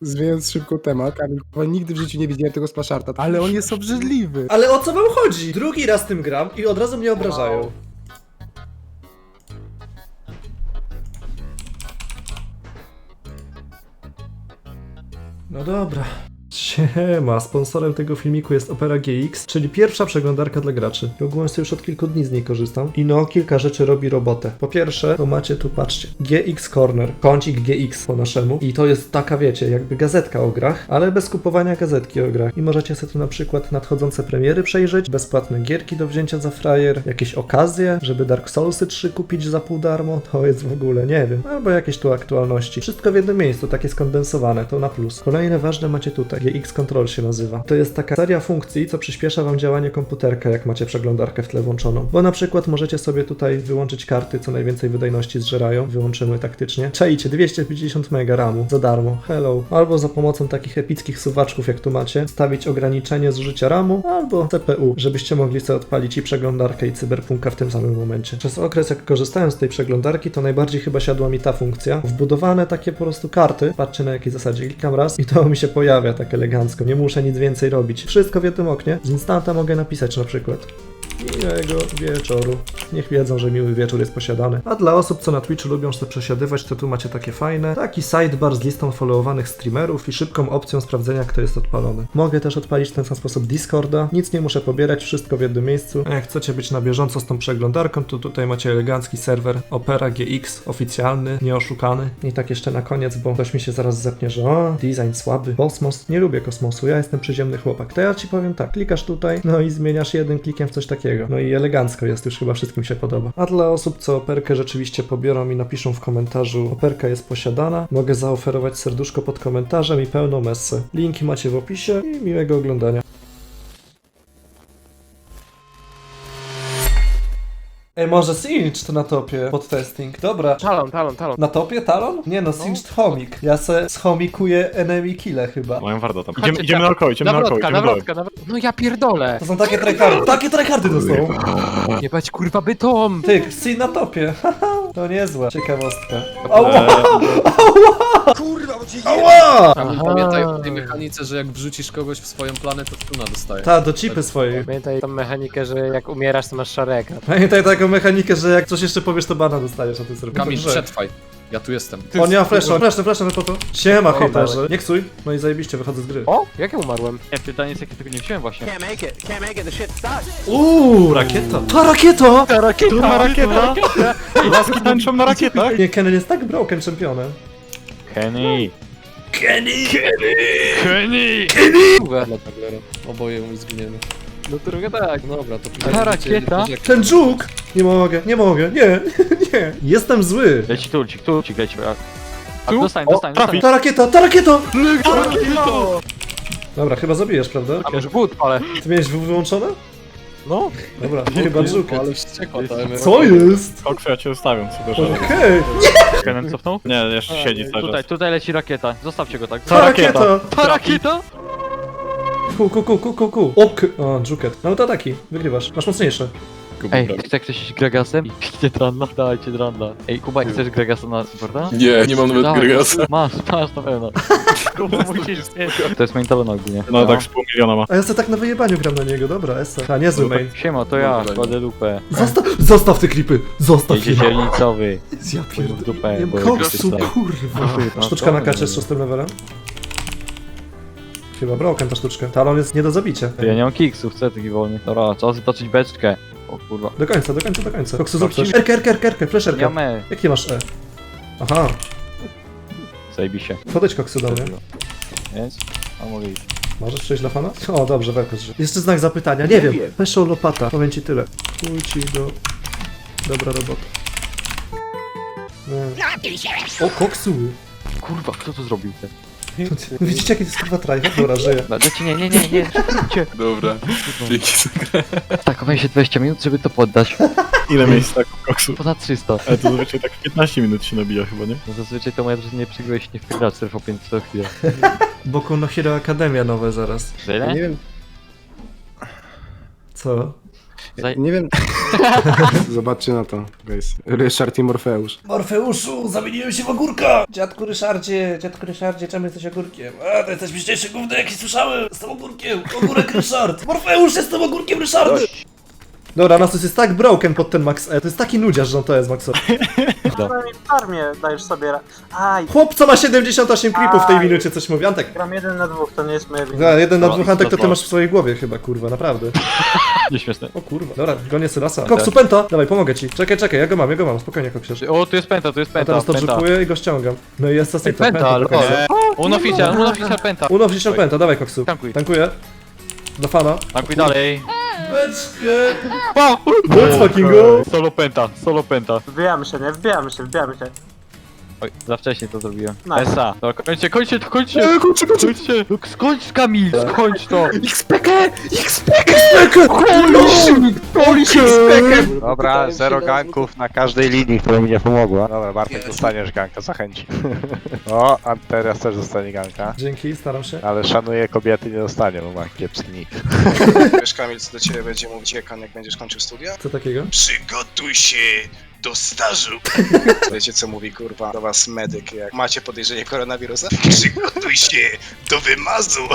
Zmieniając szybko temat, Kamil, nigdy w życiu nie widziałem tego splaszarta, ale on jest obrzydliwy. Ale o co wam chodzi? Drugi raz tym gram i od razu mnie obrażają. No dobra. Siema, sponsorem tego filmiku jest Opera GX, czyli pierwsza przeglądarka dla graczy. I ogólnie już od kilku dni z niej korzystam. I no, kilka rzeczy robi robotę. Po pierwsze, to macie tu, patrzcie, GX Corner, kącik GX po naszemu. I to jest taka, wiecie, jakby gazetka o grach, ale bez kupowania gazetki o grach. I możecie sobie tu na przykład nadchodzące premiery przejrzeć, bezpłatne gierki do wzięcia za frajer, jakieś okazje, żeby Dark Soulsy 3 kupić za pół darmo, to jest w ogóle, nie wiem. Albo jakieś tu aktualności. Wszystko w jednym miejscu, takie skondensowane, to na plus. Kolejne ważne macie tutaj. GX Control się nazywa. To jest taka seria funkcji, co przyspiesza wam działanie komputerka, jak macie przeglądarkę w tle włączoną. Bo na przykład możecie sobie tutaj wyłączyć karty, co najwięcej wydajności zżerają. Wyłączymy taktycznie. Czajcie, 250 MB RAMu za darmo. Hello. Albo za pomocą takich epickich suwaczków, jak tu macie, stawić ograniczenie zużycia RAMu, albo CPU, żebyście mogli sobie odpalić i przeglądarkę, i cyberpunka w tym samym momencie. Przez okres, jak korzystałem z tej przeglądarki, to najbardziej chyba siadła mi ta funkcja. Wbudowane takie po prostu karty. Patrzcie na jakiej zasadzie. Klikam raz i to mi się pojawia elegancko. Nie muszę nic więcej robić. Wszystko w jednym oknie. Z instanta mogę napisać na przykład. Miłego wieczoru. Niech wiedzą, że miły wieczór jest posiadany. A dla osób, co na Twitchu lubią sobie przesiadywać, to tu macie takie fajne. Taki sidebar z listą followowanych streamerów i szybką opcją sprawdzenia, kto jest odpalony. Mogę też odpalić w ten sam sposób Discorda. Nic nie muszę pobierać, wszystko w jednym miejscu. A jak chcecie być na bieżąco z tą przeglądarką, to tutaj macie elegancki serwer Opera GX, oficjalny, nieoszukany. I tak jeszcze na koniec, bo ktoś mi się zaraz zepnie, że o, design słaby. Kosmos, nie lubię kosmosu, ja jestem przyziemny chłopak. To ja ci powiem tak, klikasz tutaj, no i zmieniasz jednym klikiem w coś takiego. No i elegancko jest, już chyba wszystkim się podoba. A dla osób, co operkę rzeczywiście pobiorą i napiszą w komentarzu, operka jest posiadana, mogę zaoferować serduszko pod komentarzem i pełną messę. Linki macie w opisie i miłego oglądania. Ej, może Singed na topie pod testing. Dobra. Talon, talon, talon. Na topie talon? Nie no, Singed chomik. Ja se schomikuję enemy kille chyba. Mają warto tam. Chodźcie, Idziemy, idziemy tak. na oko, idziemy na oko, Nawrotka, idziemy na oko. nawrotka, nawrotka. No ja pierdolę. To są takie tryhardy. Takie tryhardy to są. Jebać kurwa bytom. Ty, Sin na topie. To niezła ciekawostka. Eee, Ała! Ała! Kamil, Aha. pamiętaj o tej mechanice, że jak wrzucisz kogoś w swoją planetę, to stuna dostaje. Ta, do chipy swojej. Pamiętaj tą mechanikę, że jak umierasz, to masz szareka. Pamiętaj taką mechanikę, że jak coś jeszcze powiesz, to bana dostajesz, a ty zrobisz. Kamil, przetrwaj. Ja tu jestem. O, nie ma flasha, flasha, flasha, po to. Siema, O, hejterzy. Nie ksuj. No i zajebiście, wychodzę z gry. O, jak ja umarłem? Nie, pytanie jest, jak ja tego nie wziąłem właśnie. Uuu, rakieta. Ta rakieta! Ta rakieta! Ta rakieta! Laski tańczą na rakietach! Nie, Kennen jest tak broken championem. Kenny! Kenny! Kenny! Kurwa. Oboje mu zginiemy. No trochę tak. No dobra, to Ta rakieta? Ten dżuk! Nie mogę, nie mogę, nie, nie. Jestem zły. Leci tulcik, tulcik leci. A, a Tu? dostań, O, dostań, trafi. dostań. Ta rakieta, ta rakieta! Dobra, chyba zabijesz, prawda? A może but, ale... Ty miałeś wyłączone? No. Dobra, chyba dżuket. Ale wściekła ta emerytura. Co jest? Koksu, ja cię zostawiam sobie, że... Okej. Kennen cofnął? Nie, jeszcze siedzi cały Tutaj, czas. tutaj leci rakieta. Zostawcie go tak. Ta rakieta! Ta rakieta? Ku, ku, ku, ku, ku, ku. Ok. O, dżuket. No to taki, wygrywasz. Masz mocniejsze. Ej, chce ktoś iść Gregasem? I Idźcie Dranda, dawajcie Dranda. Ej, Kuba, chcesz Gregasa na supporta? Nie, nie mam nawet Dawaj, Gregasa. Masz, masz na pewno. Kuba, musisz zjeść. To jest main talona ogólnie. No tak z pół miliona ma. A ja sobie tak na wyjebaniu gram na niego, dobra, esa. A, niezły main. Siema, to ja, kładę lupę. Zostaw, zostaw te klipy! Zostaw Jedzie je! dzielnicowy. Ja w pierdolę. dupę, Nie bo koksu, jak kurwa. No, Sztuczka na kacie z no. szóstym levelem? Chyba broken ta sztuczka. Talon jest nie do zabicia. Ja nie mam kiksów, co taki wolny. Dobra, czas wytoczyć beczkę. O kurwa. Do końca, do końca, do końca. Koksu, zrób coś. Erkę, erkę, erkę, erkę, Nie flasherkę. mamy. Jakie masz E? Aha, Zajbi się. podejdź koksu do mnie. Więc? A mogę iść. Możesz przejść dla fana? O, dobrze, welkos. Jeszcze znak zapytania. Nie wiem. Peszą lopata. Powiem ci tyle. Chuj ci do... Dobra robota. Nie. O, koksu! Kurwa, kto to zrobił? Te? Widzicie jaki to jest kurwa tryhard? Dobra, żyję. Dajcie, nie, nie, nie, nie, szybciej. Dobra, dzięki za grę. Tak, się 20 minut, żeby to poddać. Ile miejsc tak koksu? Ponad 300. Ale to zazwyczaj tak 15 minut się nabija chyba, nie? No zazwyczaj to moja drużyna nie przegrywa się nie wpierda 4 po 5 co chwilę. Boku no Hero Akademia nowe zaraz. Za ile? Nie wiem, Co? Nie wiem, Zobaczcie na to, guys. Ryszard i Morfeusz. Morfeuszu, zamieniłem się w ogórka! Dziadku Ryszardzie, dziadku Ryszardzie, czemu jesteś ogórkiem? A, to jesteś śmieszniejszy gówno, jaki słyszałem! Jestem ogórkiem, ogórek Ryszard! Morfeusz, jestem ogórkiem Ryszard! Dobra, Nasus jest tak broken pod ten Max E, to jest taki nudziarz, że on to jest Maxo. Przynajmniej w farmie dajesz sobie ra... Aj, Chłop, co ma 78 creepów w tej minucie, coś mówi, Antek. gram jeden na dwóch, to nie jest moja wina. Za jeden na No, dwóch Antek to ty masz w swojej głowie chyba, kurwa, naprawdę. Nieśmieszne. O kurwa, dobra, gonię Sylasa. Koksu, penta! Dawaj, pomogę ci. Czekaj, czekaj, ja go mam, ja go mam, spokojnie, koksiarz. O, tu jest penta, tu jest A penta, teraz to penta. wrzukuję i go ściągam. No i jest Ej, asystent. penta, lol. Unofficial, unofficial penta. Uno wciśnął penta, dawaj koksu. Tankuj. Tankuję. Dla fana. Tankuj dalej. Beczkę! Let's fucking go! Solo penta, solo penta. Wbijamy się, nie? Wbijamy się, wbijamy się. Oj, za wcześnie to zrobiłem. Nice. Esa. Dobra, kończcie, kończcie to, kończcie! Ej, kurczę, kurczę. Kończcie! No, Skończ Kamil, skończ to! Dobra, zero ganków na każdej linii, która mi nie pomogła. Dobra, Bartek dostaniesz ganka, zachęci. O, a teraz też dostanie ganka. Dzięki, staram się. Ale szanuję kobiety, nie dostanie, bo ma kiepski nick. Wiesz Kamil, co do ciebie będzie mówić Jekan, jak będziesz kończył studia? Co takiego? Przygotuj się do stażu. Wiecie co mówi kurwa do was medyk, jak macie podejrzenie koronawirusa? Przygotuj się do wymazu.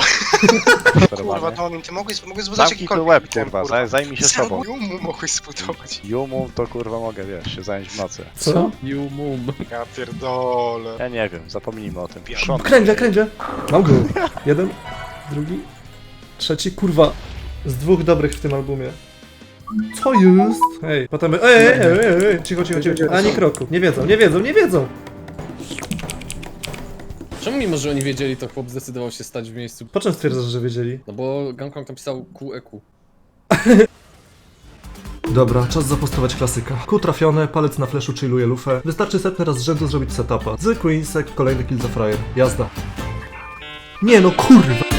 Kurwa, Normalnie. Domin, ty mogłeś, mogłeś zbudować Zamknij tu jakikolwiek łeb, item, kurwa, zaj- zajmij się sobą. Jumu mogłeś zbudować. Jumum to kurwa mogę, wiesz, się zająć w nocy. Co? You mum. Ja pierdolę. Ja nie wiem, zapomnijmy o tym. Szon. Kręgle, kręgle! Mam go. Jeden, drugi, trzeci, kurwa. Z dwóch dobrych w tym albumie. Co jest? Hej, potem... Ej, ej, ej, ej, ej, cicho, cicho, cicho, cicho. Ani kroku. Nie wiedzą, nie wiedzą, nie wiedzą. Czemu mimo, że oni wiedzieli, to chłop zdecydował się stać w miejscu? Po czym stwierdzasz, że wiedzieli? No bo Gangplank napisał QEQ. Dobra, czas zapostować klasyka. Ku trafione, palec na fleszu chilluje lufę. Wystarczy setny raz z rzędu zrobić setupa. Z Queensek, kolejny kill za frajer. Jazda. Nie no, kurwa!